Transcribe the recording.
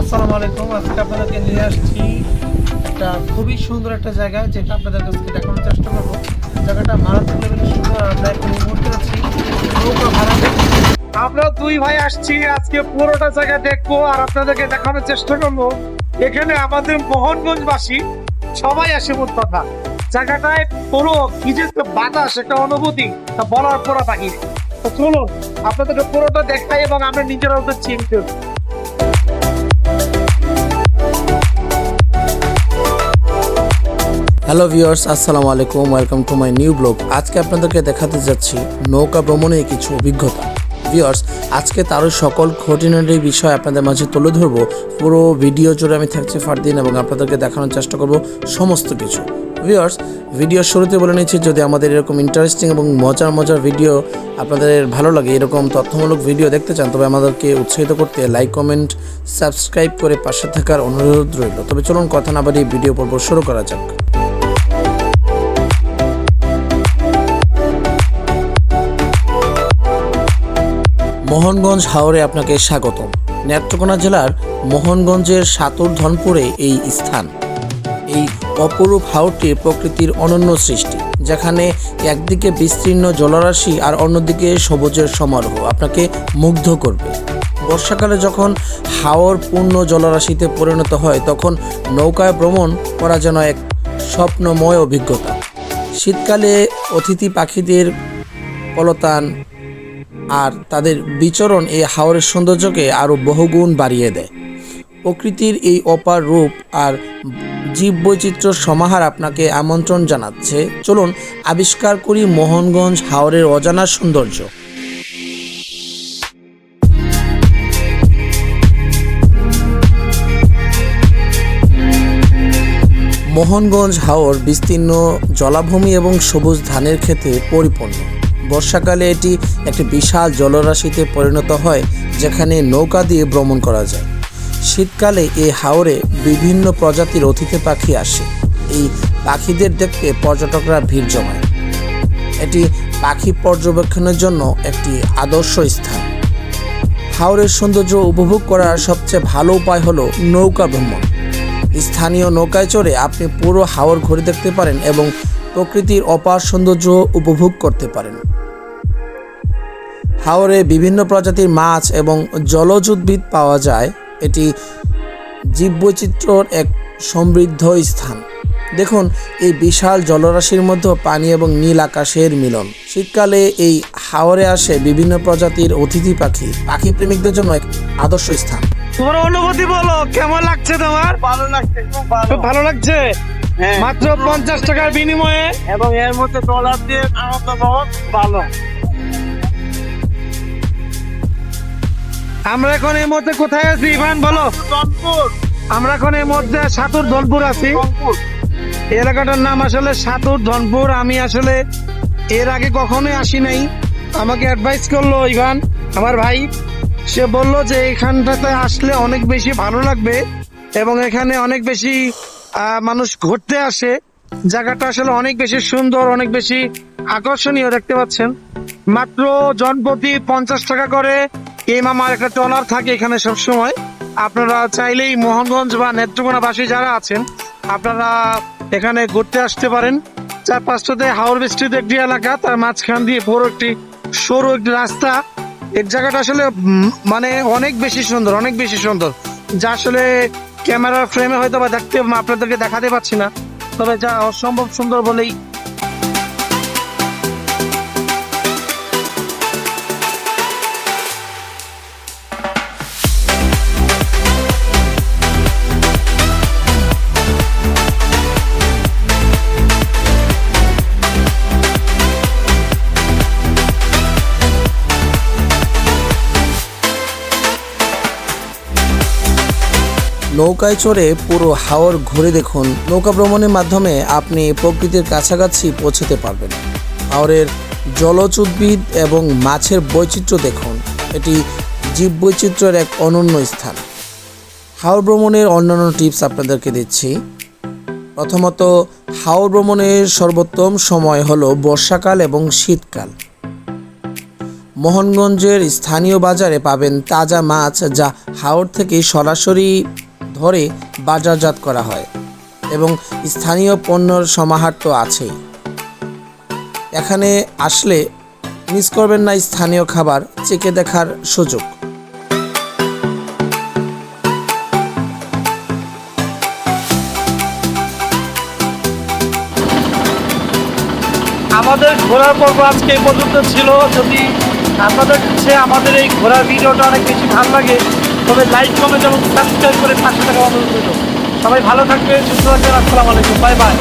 আসসালামু আলাইকুম। আজকে আপনাদেরকে নিয়ে আসছি একটা খুবই সুন্দর একটা জায়গা যেটা আপনাদের কাছে দেখানোর চেষ্টা করব। জায়গাটা মারাত্মক লেভেলের সুন্দর আমরা এখন মুহূর্তে আছি আমরা দুই ভাই আসছি, আজকে পুরোটা জায়গা দেখব আর আপনাদেরকে দেখানোর চেষ্টা করব। এখানে আমাদের মোহনগঞ্জবাসী সবাই আসে মোট কথা। জায়গাটায় পুরো কি যে বাতাস, একটা অনুভূতি, তা বলার পরা বাকি তো চলুন, আপনাদেরকে পুরোটা দেখাই এবং আমরা নিজেরাও তো চিনতে হ্যালো ভিউয়ার্স আসসালামু আলাইকুম welcome to my new blog আজকে আপনাদেরকে দেখাতে যাচ্ছি নৌকা ভ্রমণে কিছু অভিজ্ঞতা। ভিউয়ার্স আজকে তারও সকল খুঁটিনাটি বিষয় আপনাদের মাঝে তুলে ধরবো। পুরো ভিডিও জুড়ে আমি থাকছি ফারদিন এবং আপনাদেরকে দেখানোর চেষ্টা করব সমস্ত কিছু। ভিউয়ার্স ভিডিও শুরুতে বলে নিচ্ছি, যদি আমাদের এরকম ইন্টারেস্টিং এবং মজার মজার ভিডিও আপনাদের ভালো লাগে, এরকম তথ্যমূলক ভিডিও দেখতে চান, তবে আমাদেরকে উৎসাহিত করতে লাইক কমেন্ট সাবস্ক্রাইব করে পাশে থাকার অনুরোধ রইল। তবে চলুন কথা না বাড়িয়ে ভিডিও পর্ব শুরু করা যাক। মোহনগঞ্জ হাওরে আপনাকে স্বাগতম। নেত্রকোনা জেলার মোহনগঞ্জের সাতুর ধনপুরে এই স্থান। এই অপরূপ হাওরটি প্রকৃতির অনন্য সৃষ্টি, যেখানে একদিকে বিস্তীর্ণ জলরাশি আর অন্যদিকে সবুজের সমারোহ আপনাকে মুগ্ধ করবে। বর্ষাকালে যখন হাওর পূর্ণ জলরাশিতে পরিণত হয়, তখন নৌকায় ভ্রমণ করা যেন এক স্বপ্নময় অভিজ্ঞতা। শীতকালে অতিথি পাখিদের কলতান আর তাদের বিচরণ এই হাওরের সৌন্দর্যকে আরও বহুগুণ বাড়িয়ে দেয়। প্রকৃতির এই অপার রূপ আর জীববৈচিত্র্য সমাহার আপনাকে আমন্ত্রণ জানাচ্ছে। চলুন আবিষ্কার করি মোহনগঞ্জ হাওরের অজানা সৌন্দর্য। মোহনগঞ্জ হাওর বিস্তীর্ণ জলাভূমি এবং সবুজ ধানের ক্ষেতে পরিপূর্ণ। বর্ষাকালে এটি একটি বিশাল জলরাশিতে পরিণত হয়, যেখানে নৌকা দিয়ে ভ্রমণ করা যায়। শীতকালে এই হাওরে বিভিন্ন প্রজাতির অতিথি পাখি আসে। এই পাখিদের দেখতে পর্যটকরা ভিড় জমায়। এটি পাখি পর্যবেক্ষণের জন্য একটি আদর্শ স্থান। হাওরের সৌন্দর্য উপভোগ করার সবচেয়ে ভালো উপায় হলো নৌকা ভ্রমণ। স্থানীয় নৌকায় চড়ে আপনি পুরো হাওর ঘুরে দেখতে পারেন এবং প্রকৃতির অপার সৌন্দর্য উপভোগ করতে পারেন। হাওরে বিভিন্ন প্রজাতির মাছ এবং জলজ উদ্ভিদ পাওয়া যায়। এটি জীববৈচিত্র্যর এক সমৃদ্ধ স্থান। দেখুন এই বিশাল জলরাশির মধ্যে পানি এবং নীল আকাশের মিলন। শীতকালে এই হাওরে আসে বিভিন্ন প্রজাতির অতিথি পাখি। পাখি প্রেমিকদের জন্য এক আদর্শ স্থান। তোমার অনুভূতি বলো কেমন লাগছে তোমার? ভালো লাগছে খুব ভালো। খুব ভালো লাগছে? হ্যাঁ। মাত্র পঞ্চাশ টাকার বিনিময়ে? এবং এর মধ্যে ডলার দিয়ে আনন্দ পাওয়া ভালো। আমরা এখন এই মুহূর্তে কোথায় আছি? ইভান বলো। আমরা এখন এই মুহূর্তে সাতুর ধনপুর আছি। এলাকাটার নাম আসলে সাতুর ধনপুর। আমি আসলে এর আগে কখনোই আসি নাই। আমাকে অ্যাডভাইস করল ইভান আমার ভাই। সে বলল যে এখানটাতে আসলে অনেক বেশি ভালো লাগবে এবং এখানে অনেক বেশি মানুষ ঘুরতে আসে। জায়গাটা আসলে অনেক বেশি সুন্দর অনেক বেশি আকর্ষণীয় দেখতে পাচ্ছেন। মাত্র জনপ্রতি পঞ্চাশ টাকা করে এই মামার একটা ট্রলার থাকে এখানে সব সময় আপনারা চাইলেই মোহনগঞ্জ বা নেত্রকোনাবাসী যারা আছেন, আপনারা এখানে ঘুরতে আসতে পারেন। চার পাঁচটাতে হাওড় বিস্তৃত একটি এলাকা, তার মাঝখান দিয়ে বড় একটি সরু একটি রাস্তা। এক জায়গাটা আসলে মানে অনেক বেশি সুন্দর, অনেক বেশি সুন্দর। যা আসলে ক্যামেরার ফ্রেমে হয়তো বা দেখতে, আপনাদেরকে দেখাতে পাচ্ছি না। তবে যা অসম্ভব সুন্দর বলেই নৌকায় চড়ে পুরো হাওর ঘুরে দেখুন। নৌকা ভ্রমণের মাধ্যমে আপনি প্রকৃতির কাছাকাছি পৌঁছতে পারবেন। হাওরের জলজ উদ্ভিদ এবং মাছের বৈচিত্র্য দেখুন। এটি জীববৈচিত্র্যের এক অনন্য স্থান। হাওর ভ্রমণের অন্যান্য টিপস আপনাদেরকে দিচ্ছি। প্রথমত, হাওর ভ্রমণের সর্বোত্তম সময় হলো বর্ষাকাল এবং শীতকাল। মোহনগঞ্জের স্থানীয় বাজারে পাবেন তাজা মাছ যা হাওড় থেকে সরাসরি ধরে বাজারজাত করা হয় এবং স্থানীয় পণ্যর সমাহার তো আছেই। এখানে আসলে মিস করবেন না স্থানীয় খাবার চেকে দেখার সুযোগ। আমাদের ঘোরার পর্ব আজকে এই পর্যন্ত ছিল। যদি আপনাদের কাছে আমাদের এই ঘোরার ভিডিওটা অনেক বেশি ভালো লাগে তবে লাইক কমেন্ট এবং সাবস্ক্রাইব করে পাশে থাকা অনুরোধ সবাই ভালো থাকবে সুস্থ থাকবেন, আসসালামু আলাইকুম, বাই বাই।